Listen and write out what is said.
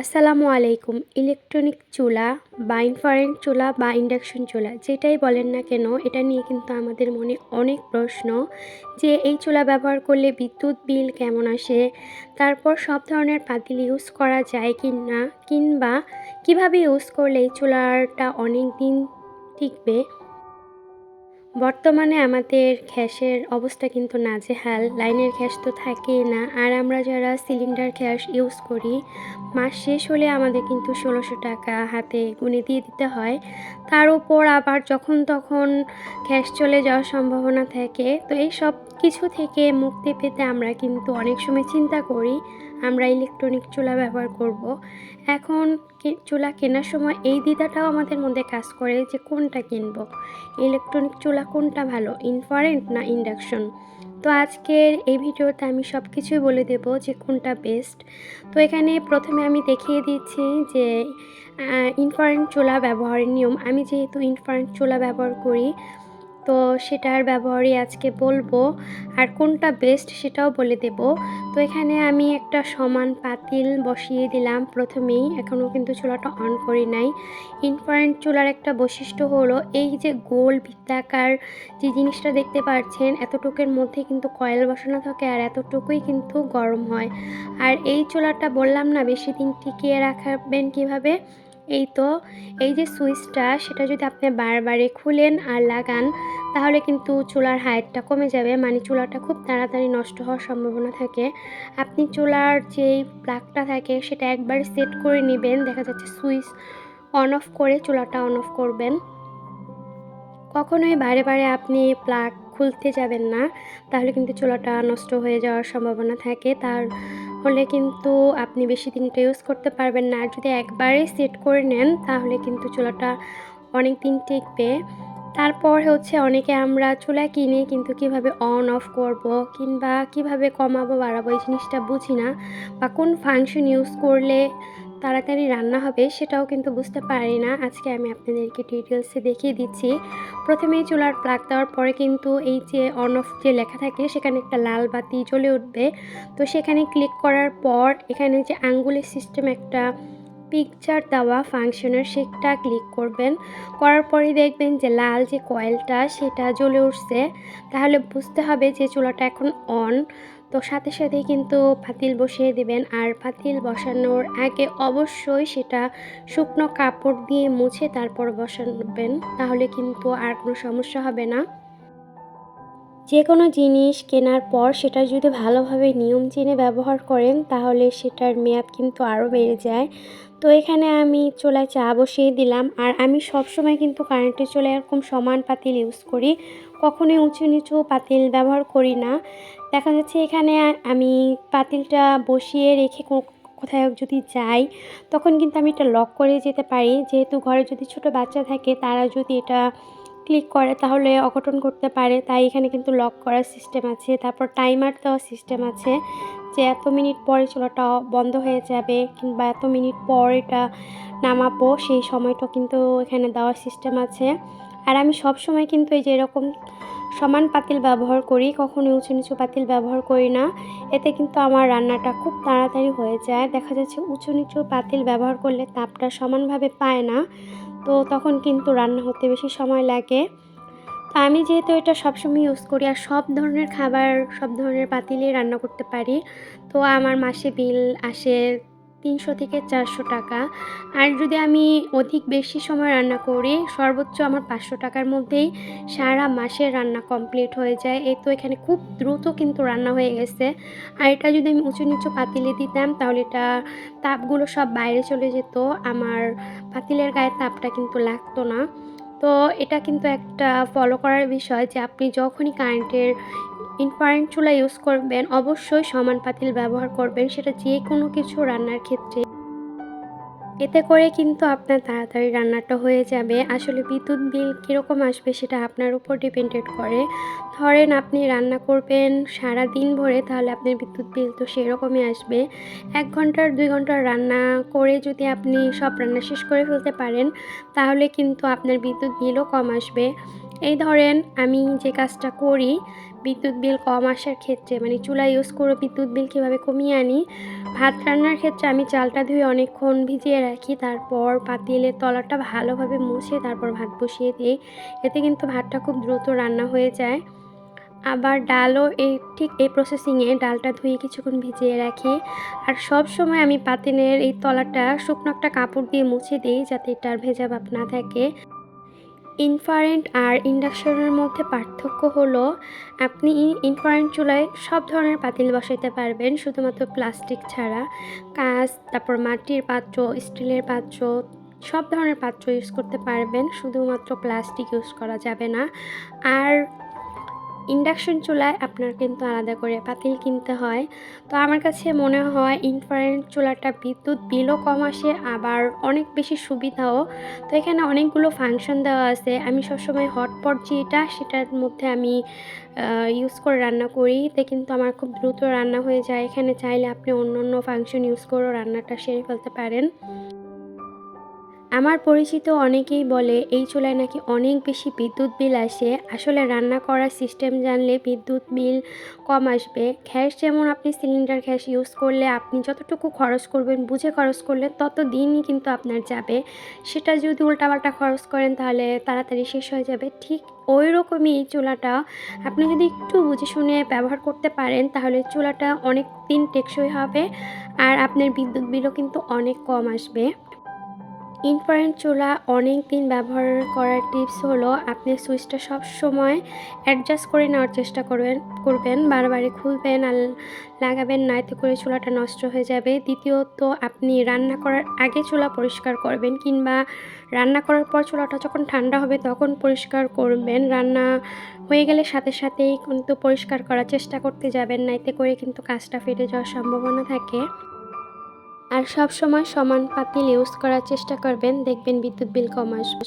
আসসালামু আলাইকুম। ইলেকট্রনিক চুলা বা ইনফারেন্ট চুলা বা ইন্ডাকশন চুলা, যেটাই বলেন না কেন, এটা নিয়ে কিন্তু আমাদের মনে অনেক প্রশ্ন যে এই চুলা ব্যবহার করলে বিদ্যুৎ বিল কেমন আসে, তারপর সব ধরনের পাতিল ইউজ করা যায় কি না, কিংবা কীভাবে ইউজ করলে এই চুলাটা অনেক দিন টিকবে? বর্তমানে আমাদের গ্যাসের অবস্থা কিন্তু নাজেহাল, লাইনের গ্যাস তো থাকেই না। আর আমরা যারা সিলিন্ডার গ্যাস ইউজ করি, মাস শেষ হলে আমাদের কিন্তু ষোলোশো টাকা হাতে গুনে দিয়ে দিতে হয়। তার উপর আবার যখন তখন গ্যাস চলে যাওয়ার সম্ভাবনা থাকে। তো এই সব কিছু থেকে মুক্তি পেতে আমরা কিন্তু অনেক সময় চিন্তা করি। আমরা ইলেকট্রনিক চুলা ব্যবহার করব। এখন চুলা কেনার সময় এই দ্বিধাটাও আমাদের মধ্যে কাজ করে যে কোনটা কিনব। ইলেকট্রনিক চুলা কোনটা ভালো ইনফারেন্ট না ইন্ডাকশন তো আজকের এই ভিডিওতে আমি সব কিছুই বলে দেব যে কোনটা বেস্ট তো এখানে প্রথমে আমি দেখিয়ে দিচ্ছি যে ইনফারেন্ট চুলা ব্যবহারের নিয়ম। আমি যেহেতু ইনফারেন্ট চুলা ব্যবহার করি তো সেটার ব্যবহারই আজকে বলব। আর কোনটা বেস্ট সেটাও বলে দেব। তো এখানে আমি একটা সমান পাতিল বসিয়ে দিলাম প্রথমেই। এখনও কিন্তু চুলাটা অন করি নাই। ইনফারেন্ট চুলার একটা বৈশিষ্ট্য হলো, এই যে গোল বৃত্তাকার যে জিনিসটা দেখতে পাচ্ছেন এতটুকের মধ্যে কিন্তু কয়েল বসানো থাকে আর এতটুকুই কিন্তু গরম হয়। আর এই চুলাটা বললাম না, বেশি দিন টিকিয়ে রাখাবেন কীভাবে? এই তো, এই যে সুইচটা, সেটা যদি আপনি বারবারে খুলেন আর লাগান, তাহলে কিন্তু চুলার হাইটটা কমে যাবে মানে চুলাটা খুব তাড়াতাড়ি নষ্ট হওয়ার সম্ভাবনা থাকে। আপনি চুলার যেই প্লাগটা থাকে, সেটা একবার সেট করে নেবেন, দেখা যাচ্ছে সুইচ অন অফ করে চুলাটা অন অফ করবেন। কখনোই বারে বারে আপনি প্লাগ খুলতে যাবেন না, তাহলে কিন্তু চুলাটা নষ্ট হয়ে যাওয়ার সম্ভাবনা থাকে। তার হলে কিন্তু আপনি বেশি দিন এটা ইউজ করতে পারবেন না। আর যদি একবারে সেট করে নেন, তাহলে কিন্তু চুলাটা অনেক দিন টিকবে। তারপর হচ্ছে অনেকে আমরা চুলা কিনে কিন্তু কীভাবে অন অফ করব কিংবা কীভাবে কমাবো, বাড়াবো, এই জিনিসটা বুঝি না। বা কোন ফাংশন ইউজ করলে তাড়াতাড়ি রান্না হবে সেটাও কিন্তু বুঝতে পারি না। আজকে আমি আপনাদেরকে ডিটেলসে দেখিয়ে দিচ্ছি। প্রথমে চুলার প্লাগ দেওয়ার পরে কিন্তু এই যে অন অফ যে লেখা থাকে সেখানে একটা লাল বাতি জ্বলে উঠবে। তো সেখানে ক্লিক করার পর এখানে যে আঙ্গুলের সিস্টেম একটা পিকচার দেওয়া ফাংশনের সেটা ক্লিক করবেন। করার পরে দেখবেন যে লাল যে কয়েলটা সেটা জ্বলে উঠছে। তাহলে বুঝতে হবে যে চুলাটা এখন অন তো সাথে সাথে কিন্তু পাতিল বসিয়ে দেবেন। আর পাতিল বসানোর আগে অবশ্যই সেটা শুকনো কাপড় দিয়ে মুছে তারপর বসাবেন। তাহলে কিন্তু আর কোনো সমস্যা হবে না। যে কোনো জিনিস কেনার পর সেটা যদি ভালোভাবে নিয়ম চিনে ব্যবহার করেন, তাহলে সেটার মেয়াদ কিন্তু আরও বেড়ে যায়। তো এখানে আমি চুলায় চা বসিয়ে দিলাম। আর আমি সব সময় কিন্তু কারেন্টের চুলে এরকম সমান পাতিল ইউজ করি। কখনোই উঁচু নিচু পাতিল ব্যবহার করি না। দেখা যাচ্ছে এখানে আমি পাতিলটা বসিয়ে রেখে কোথায় যদি যাই, তখন কিন্তু আমি এটা লক করে যেতে পারি। যেহেতু ঘরে যদি ছোট বাচ্চা থাকে, তারা যদি এটা ক্লিক করে তাহলে অঘটন করতে পারে। তাই এখানে কিন্তু লক করার সিস্টেম আছে। তারপর টাইমার দেওয়ার সিস্টেম আছে যে এত মিনিট পরে চলাটা বন্ধ হয়ে যাবে কিংবা এত মিনিট পর এটা নামাবো, সেই সময়টা কিন্তু এখানে দেওয়ার সিস্টেম আছে। আর আমি সব সময় কিন্তু এই যে এরকম সমান পাতিল ব্যবহার করি, কখনো উঁচু নিচু পাতিল ব্যবহার করি না। এতে কিন্তু আমার রান্নাটা খুব তাড়াতাড়ি হয়ে যায়। দেখা যাচ্ছে উঁচু নিচু পাতিল ব্যবহার করলে তাপটা সমানভাবে পায় না। তো তখন কিন্তু রান্না হতে বেশি সময় লাগে। তো আমি যেহেতু এটা সবসময় ইউজ করি আর সব ধরনের খাবার, সব ধরনের পাতিলে রান্না করতে পারি, তো আমার মাসে বিল আসে তিনশো থেকে চারশো টাকা। আর যদি আমি অধিক বেশি সময় রান্না করি, সর্বোচ্চ আমার পাঁচশো টাকার মধ্যেই সারা মাসের রান্না কমপ্লিট হয়ে যায়। এই তো এখানে খুব দ্রুত কিন্তু রান্না হয়ে গেছে। আর এটা যদি আমি উঁচু নিচু পাতিলে দিতাম, তাহলে এটা তাপগুলো সব বাইরে চলে যেত। আমার পাতিলের গায়ে তাপটা কিন্তু লাগতো না। তো এটা কিন্তু একটা ফলো করার বিষয় যে আপনি যখনই কারেন্টের ইনফারেন্ট চুলা ইউজ করবেন, অবশ্যই সমান পাতিল ব্যবহার করবেন। সেটা যে কোনো কিছু রান্নার ক্ষেত্রে এতে করে কিন্তু আপনার তাড়াতাড়ি রান্নাটা হয়ে যাবে। আসলে বিদ্যুৎ বিল কীরকম আসবে সেটা আপনার উপর ডিপেন্ডেড করে। ধরেন আপনি রান্না করবেন সারা দিন ভরে, তাহলে আপনার বিদ্যুৎ বিল তো সেরকমই আসবে। এক ঘণ্টার, দুই ঘণ্টার রান্না করে যদি আপনি সব রান্না শেষ করে ফেলতে পারেন, তাহলে কিন্তু আপনার বিদ্যুৎ বিলও কম আসবে। এই ধরেন আমি যে কাজটা করি, বিদ্যুৎ বিল কম আসার ক্ষেত্রে মানে চুলা ইউজ করে বিদ্যুৎ বিল কীভাবে কমিয়ে আনি, ভাত রান্নার ক্ষেত্রে আমি চালটা ধুয়ে অনেকক্ষণ ভিজিয়ে রাখি, তারপর পাতিলের তলাটা ভালোভাবে মুছে তারপর ভাত বসিয়ে দিই। এতে কিন্তু ভাতটা খুব দ্রুত রান্না হয়ে যায়। আবার ডালও এই ঠিক এই প্রসেসিংয়ে ডালটা ধুয়ে কিছুক্ষণ ভিজিয়ে রাখি। আর সব সময় আমি পাতিলের এই তলাটা শুকনো একটা কাপড় দিয়ে মুছে দিই যাতে এটার ভেজা ভাব না থাকে। ইনফারেন্ট আর ইন্ডাকশনের মধ্যে পার্থক্য হলো, আপনি ইনফারেন্ট চুলায় সব ধরনের পাতিল বসাইতে পারবেন, শুধুমাত্র প্লাস্টিক ছাড়া। কাঁচ, তারপর মাটির পাত্র, স্টিলের পাত্র, সব ধরনের পাত্র ইউজ করতে পারবেন, শুধুমাত্র প্লাস্টিক ইউজ করা যাবে না। আর ইন্ডাকশন চুলায় আপনার কিন্তু আলাদা করে পাতিল কিনতে হয়। তো আমার কাছে মনে হয় ইনফ্রারেড চুলাটা বিদ্যুৎ বিলও কম আসে, আবার অনেক বেশি সুবিধাও। তো এখানে অনেকগুলো ফাংশন দেওয়া আছে। আমি সবসময় হটপট যেটা, সেটার মধ্যে আমি ইউজ করে রান্না করি। এতে কিন্তু আমার খুব দ্রুত রান্না হয়ে যায়। এখানে চাইলে আপনি অন্য অন্য ফাংশন ইউজ করেও রান্নাটা সেরে ফেলতে পারেন। আমার পরিচিত অনেকেই বলে, এই চুলায় নাকি অনেক বেশি বিদ্যুৎ বিল আসে। আসলে রান্না করার সিস্টেম জানলে বিদ্যুৎ বিল কম আসবে। গ্যাস যেমন আপনি সিলিন্ডার গ্যাস ইউজ করলে আপনি যতটুকু খরচ করবেন, বুঝে খরচ করলে তত দিনই কিন্তু আপনার যাবে। সেটা যদি উল্টাপাল্টা খরচ করেন তাহলে তাড়াতাড়ি শেষ হয়ে যাবে। ঠিক ওই রকমই এই চুলাটা। আপনি যদি একটু বুঝে শুনে ব্যবহার করতে পারেন, তাহলে চুলাটা অনেক দিন টেকসই হবে আর আপনার বিদ্যুৎ বিলও কিন্তু অনেক কম আসবে। ইনফ্রারেড চুলা অনেক দিন ব্যবহার করার টিপস হলো, আপনি সুইচটা সব সময় অ্যাডজাস্ট করে নেওয়ার চেষ্টা করবেন করবেন, বারবারই খুলবেন আর লাগাবেন না, এতে করে চুলাটা নষ্ট হয়ে যাবে। দ্বিতীয়ত, আপনি রান্না করার আগে চুলা পরিষ্কার করবেন কিংবা রান্না করার পর চুলাটা যখন ঠান্ডা হবে তখন পরিষ্কার করবেন। রান্না হয়ে গেলে সাথে সাথেই কিন্তু পরিষ্কার করার চেষ্টা করতে যাবেন না, এতে করে কিন্তু কাজটা ফেটে যাওয়ার সম্ভাবনা থাকে। আর সব সময় সমান পাতিল ইউজ করার চেষ্টা করবেন দেখবেন বিদ্যুৎ বিল কম আসবে।